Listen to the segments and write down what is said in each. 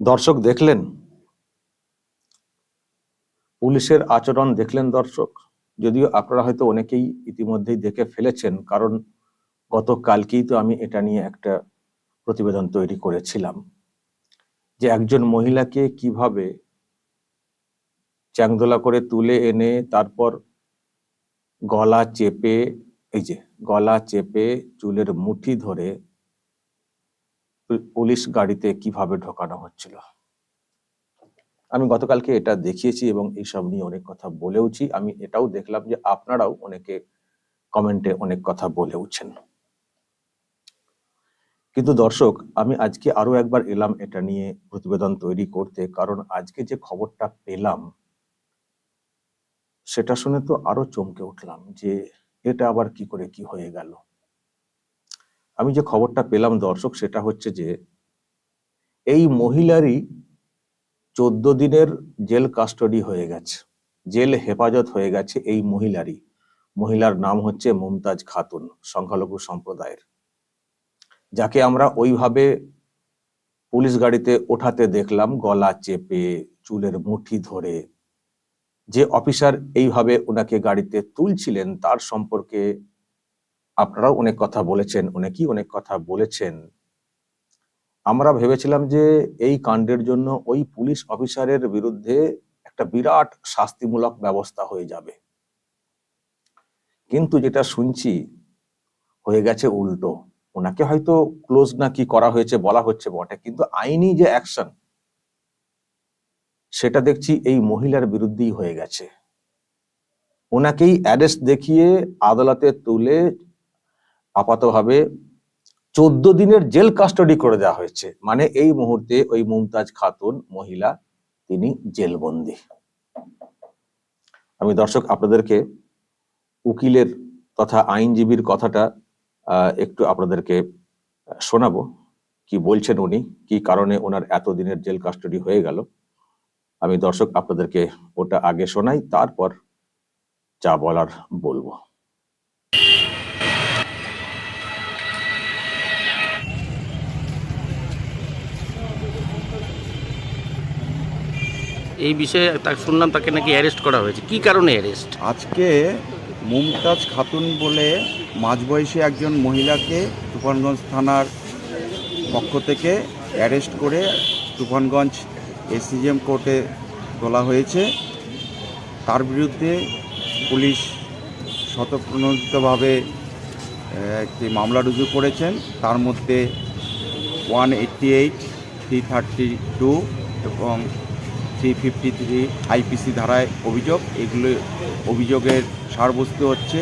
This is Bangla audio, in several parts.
দর্শক দেখলেন? পুলিশের আচরণ দেখলেন দর্শক? যদিও আপনারা হয়তো অনেকেই ইতিমধ্যেই দেখে ফেলেছেন কারণ গতকালকেই তো আমি এটা নিয়ে একটা প্রতিবেদন তৈরি করেছিলাম যে একজন মহিলাকে কীভাবে চ্যাংদোলা করে তুলে এনে তারপর গলা চেপে, এই যে গলা চেপে চুলের মুঠি ধরে পুলিশ গাড়িতে কীভাবে ঢোকানো হচ্ছিল। আমি গতকালকে এটা দেখিয়েছি এবং এইসব নিয়ে অনেক কথা বলেওছি। আমি এটাও দেখলাম যে আপনারাও অনেকে কমেন্টে অনেক কথা বলেওছেন। কিন্তু দর্শক, আমি আজকে আরও একবার এলাম এটা নিয়ে প্রতিবেদন তৈরি করতে, কারণ আজকে যে খবরটা পেলাম, সেটা শুনে তো আরও চমকে উঠলাম যে এটা আবার কি করে কি হয়ে গেল। আমি যে খবরটা পেলাম দর্শক, সেটা হচ্ছে যে এই মহিলারই চোদ্দ দিনের জেল কাস্টডি হয়ে গেছে, জেল হেফাজত হয়ে গেছে এই মহিলারই। মহিলার নাম হচ্ছে মুমতাজ খাতুন, সংখ্যালঘু সম্প্রদায়ের। যাকে আমরা ওইভাবে পুলিশ গাড়িতে ওঠাতে দেখলাম, গলা চেপে, চুলের মুঠি ধরে। যে অফিসার এইভাবে ওনাকে গাড়িতে তুলছিলেন, তার সম্পর্কে আপনারাও অনেক কথা বলেছেন, অনেকেই অনেক কথা বলেছেন। আমরা ভেবেছিলাম যে এই কাণ্ডের জন্য ওই পুলিশ অফিসারের বিরুদ্ধে একটা বিরাট শাস্তিমূলক ব্যবস্থা হয়ে যাবে। কিন্তু যেটা শুনছি, হয়ে গেছে উল্টো। ওনাকে হয়তো ক্লোজ না কি করা হয়েছে, বলা হচ্ছে বটে, কিন্তু আইনি যে অ্যাকশন, সেটা দেখছি এই মহিলার বিরুদ্ধেই হয়ে গেছে। ওনাকেই অ্যারেস্ট দেখিয়ে আদালতে তুলে আপাতভাবে চোদ্দ দিনের জেল কাস্টডি করে দেওয়া হয়েছে। মানে এই মুহূর্তে ওই মুমতাজ খাতুন মহিলা, তিনি জেলবন্দি। আমি দর্শক, আপনাদেরকে উকিলের তথা আইনজীবীর কথাটা একটু আপনাদেরকে শোনাবো কি বলছেন উনি কি কারণে ওনার এতদিনের জেল কাস্টডি হয়ে গেল। আমি দর্শক আপনাদেরকে ওটা আগে শোনাই তারপর যা বলার বলব। এই বিষয়ে তাকে শুনলাম তাকে নাকি অ্যারেস্ট করা হয়েছে। কি কারণে অ্যারেস্ট? আজকে মুমতাজ খাতুন বলে মাঝবয়সী একজন মহিলাকে তুফানগঞ্জ থানার পক্ষ থেকে অ্যারেস্ট করে তুফানগঞ্জ এসিজিএম কোর্টে তোলা হয়েছে। তার বিরুদ্ধে পুলিশ স্বতঃপ্রণোদিতভাবে একটি মামলা রুজু করেছেন। তার মধ্যে one eighty eight, three thirty two এবং থ্রি ফিফটি থ্রি আইপিসি ধারায় অভিযোগ। এগুলো অভিযোগের সারবস্তু হচ্ছে,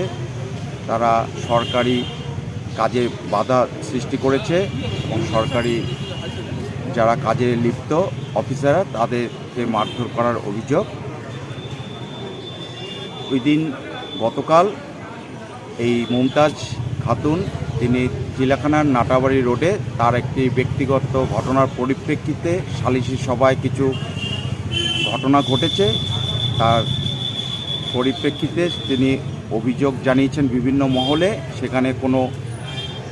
তারা সরকারি কাজে বাধা সৃষ্টি করেছে এবং সরকারি যারা কাজে লিপ্ত অফিসাররা, তাদেরকে মারধর করার অভিযোগ। ওই দিন গতকাল এই মুমতাজ খাতুন, তিনি চিলাখানার নাটাবাড়ি রোডে তার একটি ব্যক্তিগত ঘটনার পরিপ্রেক্ষিতে সালিশি সভায় কিছু ঘটনা ঘটেছে, তার পরিপ্রেক্ষিতে তিনি অভিযোগ জানিয়েছেন বিভিন্ন মহলে, সেখানে কোনো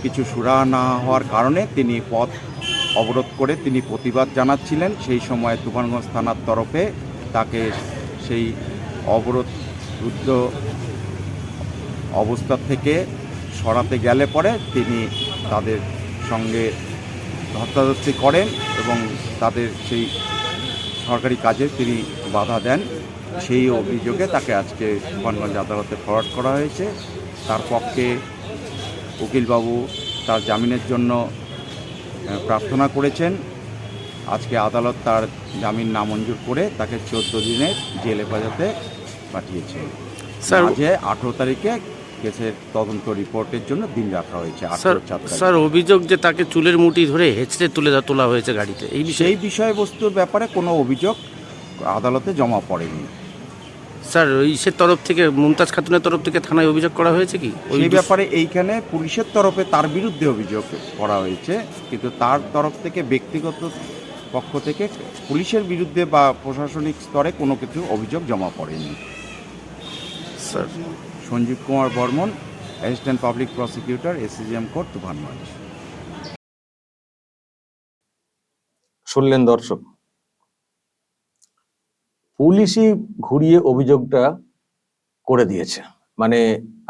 কিছু সুরা না হওয়ার কারণে তিনি পথ অবরোধ করে তিনি প্রতিবাদ জানাচ্ছিলেন। সেই সময় তুফানগঞ্জ থানার তরফে তাকে সেই অবরোধ রুদ্ধ অবস্থা থেকে সরাতে গেলে পরে তিনি তাদের সঙ্গে ধস্তাধস্তি করেন এবং তাদের সেই সরকারি কাজে তিনি বাধা দেন। সেই অভিযোগে তাকে আজকে তুফানগঞ্জ আদালতে ফরওয়ার্ড করা হয়েছে। তার পক্ষে উকিলবাবু তার জামিনের জন্য প্রার্থনা করেছেন। আজকে আদালত তার জামিন নামঞ্জুর করে তাকে চোদ্দ দিনের জেল হেফাজতে পাঠিয়েছে। স্যার মাঝে আঠেরো তারিখে কেসের তদন্ত রিপোর্টের জন্য দিন রাখা হয়েছে স্যার অভিযোগ যে তাকে চুলের মুঠি ধরে হেঁচড়ে তুলে তোলা হয়েছে গাড়িতে এই সেই বিষয়বস্তুর ব্যাপারে কোনো অভিযোগ আদালতে জমা পড়েনি। স্যার ইসের তরফ থেকে মুমতাজ খাতুনের তরফ থেকে থানায় অভিযোগ করা হয়েছে কি? ওই ব্যাপারে এইখানে পুলিশের তরফে তার বিরুদ্ধে অভিযোগ করা হয়েছে কিন্তু তার তরফ থেকে ব্যক্তিগত পক্ষ থেকে পুলিশের বিরুদ্ধে বা প্রশাসনিক স্তরে কোনো কিছু অভিযোগ জমা পড়েনি। Sir Sanjeev Kumar Barman assistant public prosecutor ACGM court Tufanganj. শুনলেন দর্শক, পুলিশই ঘুরিয়ে অভিযোগটা করে দিয়েছে। মানে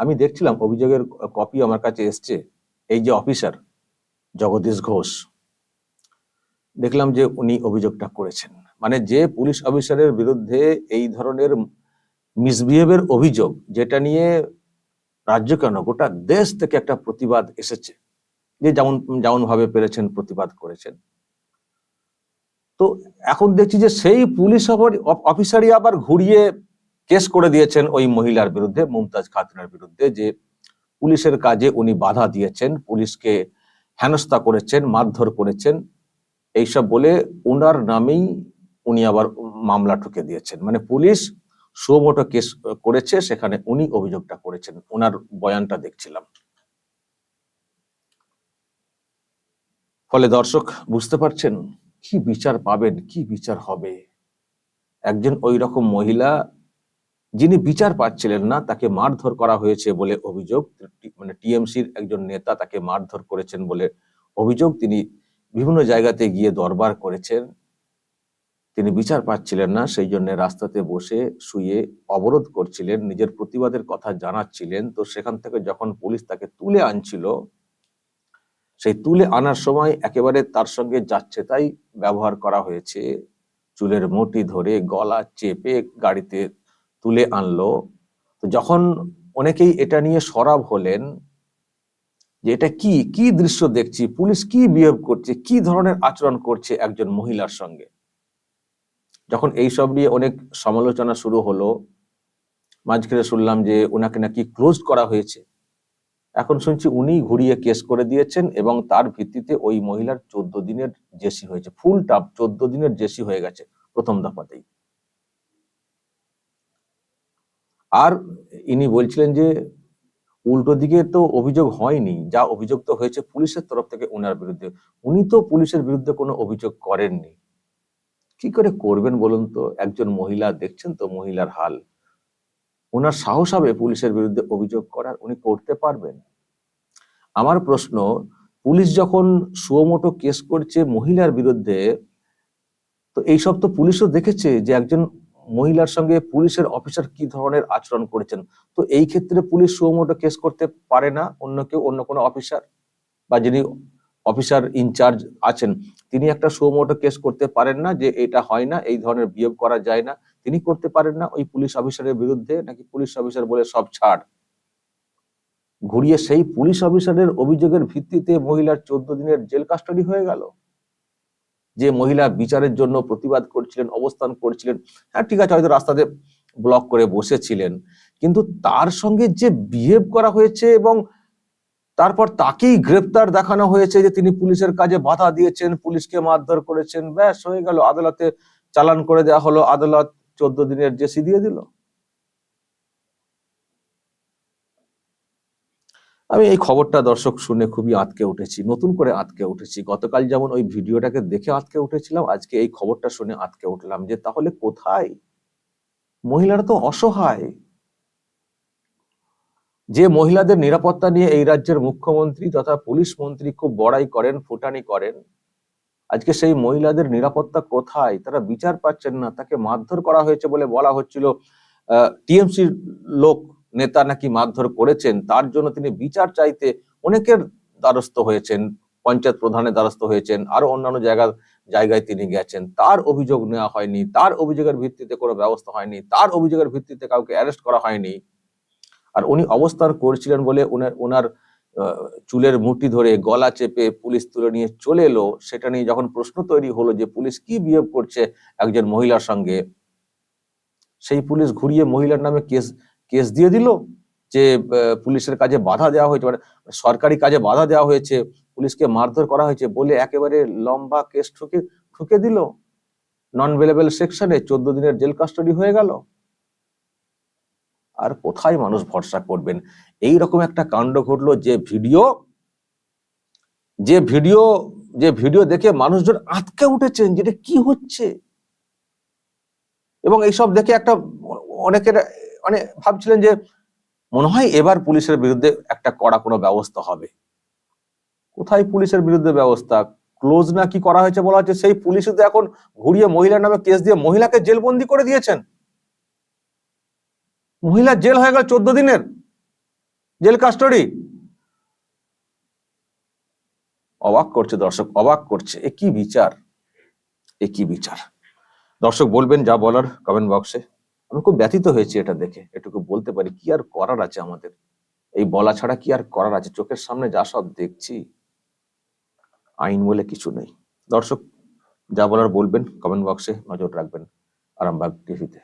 আমি দেখছিলাম, অভিযোগের কপি আমার কাছে এসছে, এই যে অফিসার জগদীশ ঘোষ। দেখলাম যে উনি অভিযোগটা করেছেন। মানে যে পুলিশ অফিসারের বিরুদ্ধে এই ধরনের মিসবিহেভের অভিযোগ যেটা নিয়ে রাজ্য কেন, গোটা দেশ থেকে একটা প্রতিবাদ এসেছে, যে যেমন যেমন ভাবে পেরেছেন, প্রতিবাদ করেছেন। তো এখন দেখছি যে সেই পুলিশ অফ- অফিসারই আবার ঘুরিয়ে কেস করে দিয়েছেন ওই মহিলার বিরুদ্ধে, মুমতাজ খাতুনের বিরুদ্ধে, যে পুলিশের কাজে উনি বাধা দিয়েছেন, পুলিশকে হেনস্থা করেছেন, মারধর করেছেন, এইসব বলে ওনার নামেই উনি আবার মামলা ঠুকে দিয়েছেন। মানে পুলিশ সুমোটো কেস করেছে, সেখানে উনি অভিযোগটা করেছেন। ওনার বয়ানটা দেখছিলাম। ফলে দর্শক বুঝতে পারছেন, কি বিচার পাবেন, কি বিচার হবে? একজন ওই রকম মহিলা, যিনি বিচার পাচ্ছিলেন না, তাকে মারধর করা হয়েছে বলে অভিযোগ মানে টিএমসির একজন নেতা তাকে মারধর করেছেন বলে অভিযোগ। তিনি বিভিন্ন জায়গাতে গিয়ে দরবার করেছেন। তিনি বিচার পাচ্ছিলেন না, সেই জন্য রাস্তাতে বসে শুয়ে অবরোধ করছিলেন, নিজের প্রতিবাদের কথা জানাচ্ছিলেন। তো সেখান থেকে যখন পুলিশ তাকে তুলে আনছিল, সেই তুলে আনার সময় একেবারে তার সঙ্গে যাচ্ছে তাই ব্যবহার করা হয়েছে। চুলের মুঠি ধরে গলা চেপে গাড়িতে তুলে আনলো। তো যখন অনেকেই এটা নিয়ে সরাব হলেন যে এটা কি কি দৃশ্য দেখছি, পুলিশ কি বিহেভ করছে, কি ধরনের আচরণ করছে একজন মহিলার সঙ্গে? যখন এইসব নিয়ে অনেক সমালোচনা শুরু হলো, মাঝখানে শুনলাম যে ওনাকে নাকি ক্লোজ করা হয়েছে। এখন শুনছি উনি ঘুরিয়ে কেস করে দিয়েছেন এবং তার ভিত্তিতে ওই মহিলার চোদ্দ দিনের জেসি হয়েছে ফুল টাপ চোদ্দ দিনের জেসি হয়ে গেছে প্রথম দফাতেই। আর ইনি বলছিলেন যে উল্টো দিকে তো অভিযোগ হয়নি, যা অভিযোগ তো হয়েছে পুলিশের তরফ থেকে ওনার বিরুদ্ধে। উনি তো পুলিশের বিরুদ্ধে কোনো অভিযোগ করেননি। কি করে করবেন বলুন তো? একজন মহিলা দেখছেন তো মহিলার হাল। ওনার সাহস হবে পুলিশের বিরুদ্ধে অভিযোগ করার, উনি করতে পারবেন? আমার প্রশ্ন, পুলিশ যখন সুমোটো কেস করছে মহিলার বিরুদ্ধে, তো এইসব তো পুলিশও দেখেছে যে একজন মহিলার সঙ্গে পুলিশের অফিসার কি ধরনের আচরণ করেছেন। তো এই ক্ষেত্রে পুলিশ সুমোটো কেস করতে পারে না অন্য কেউ, অন্য কোনো অফিসার? বা যিনি অফিসার ইনচার্জ আছেন। তিনি একটা সুমোটো কেস করতে পারেন না যে এটা হয় না, এই ধরনের বিহেভ করা যায় না। তিনি করতে পারেন না, ওই পুলিশ অফিসারের বিরুদ্ধে নাকি পুলিশ অফিসার বলে সব ছাড়। ঘুরিয়ে সেই পুলিশ অফিসারের অভিযোগের ভিত্তিতে মহিলার চোদ্দ দিনের জেল কাস্টাডি হয়ে গেল। যে মহিলা বিচারের জন্য প্রতিবাদ করছিলেন, অবস্থান করছিলেন হ্যাঁ ঠিক আছে, হয়তো রাস্তাতে ব্লক করে বসেছিলেন। কিন্তু তার সঙ্গে যে বিহেভ করা হয়েছে এবং তারপর তাকেই গ্রেপ্তার দেখানো হয়েছে যে তিনি পুলিশের কাজে বাধা দিয়েছেন, পুলিশকে মারধর করেছেন। ব্যাস, হয়ে গেল। আদালতে চালান করে দেওয়া হলো। আদালত চোদ্দ দিনের জেসি দিয়ে দিল। আমি এই খবরটা দর্শক শুনে খুবই আতকে উঠেছি। নতুন করে আতকে উঠেছি। গতকাল যেমন ওই ভিডিওটাকে দেখে আতকে উঠেছিলাম, আজকে এই খবরটা শুনে আতকে উঠলাম যে তাহলে কোথায়? মহিলারা তো অসহায়। যে মহিলাদের নিরাপত্তা নিয়ে এই রাজ্যের মুখ্যমন্ত্রী তথা পুলিশ মন্ত্রী খুব বড়াই করেন, ফুটানি করেন, আজকে সেই মহিলাদের নিরাপত্তা কোথায়? তারা বিচার পাচ্ছেন না, তাকে মারধর করা হয়েছে বলে বলা হচ্ছিল। টিএমসির লোক, নেতা নাকি মারধর করেছেন, তার জন্য তিনি বিচার চাইতে অনেকের দ্বারস্থ হয়েছেন, পঞ্চায়েত প্রধানের দ্বারস্থ হয়েছেন আরও অন্যান্য জায়গা, জায়গায় তিনি গেছেন। তার অভিযোগ নেওয়া হয়নি, তার অভিযোগের ভিত্তিতে কোনো ব্যবস্থা হয়নি, তার অভিযোগের ভিত্তিতে কাউকে অ্যারেস্ট করা হয়নি। আর উনি অবস্থান করছিলেন বলে ওনার ওনার চুলের মুঠি ধরে গলা চেপে পুলিশ তুলে নিয়ে চলে এলো। সেটা নিয়ে যখন প্রশ্ন তৈরি হলো যে পুলিশ কি বিহেভ করছে একজন মহিলার সঙ্গে, সেই পুলিশ ঘুরিয়ে মহিলার নামে কেস কেস দিয়ে দিল যে পুলিশের কাজে বাধা দেওয়া হয়েছে। মানে সরকারি কাজে বাধা দেওয়া হয়েছে, পুলিশকে মারধর করা হয়েছে বলে একেবারে লম্বা কেস ঠুকে ঠুকে দিল। নন ভেলেবেল সেকশনে চোদ্দ দিনের জেল কাস্টাডি হয়ে গেল। আর কোথায় মানুষ ভরসা করবেন? এই রকম একটা কাণ্ড ঘটলো যে ভিডিও যে ভিডিও যে ভিডিও দেখে মানুষজন আটকে উঠেছেন যেটা কি হচ্ছে? এবং এইসব দেখে একটা অনেকের মানে ভাবছিলেন যে মনে হয় এবার পুলিশের বিরুদ্ধে একটা কড়া কোনো ব্যবস্থা হবে। কোথায় পুলিশের বিরুদ্ধে ব্যবস্থা? ক্লোজ না কি করা হয়েছে বলা হচ্ছে? সেই পুলিশ তো এখন ঘুরিয়ে মহিলার নামে কেস দিয়ে মহিলাকে জেলবন্দি করে দিয়েছেন। মহিলা জেল হয়ে গেল চোদ্দ দিনের? Jail custody? অবাক করছে দর্শক, অবাক করছে। এ কি বিচার? এ কি বিচার? দর্শক বলবেন যা বলার কমেন্ট বক্সে আমি খুব ব্যথিত হয়েছি এটা দেখে, এটুকু বলতে পারি। কি আর করার আছে আমাদের? এই বলা ছাড়া কি আর করার আছে? চোখের সামনে যা সব দেখছি, আইন বলে কিছু নেই। দর্শক, যা বলার বলবেন কমেন্ট বক্সে নজর রাখবেন আরামবাগ টিভিতে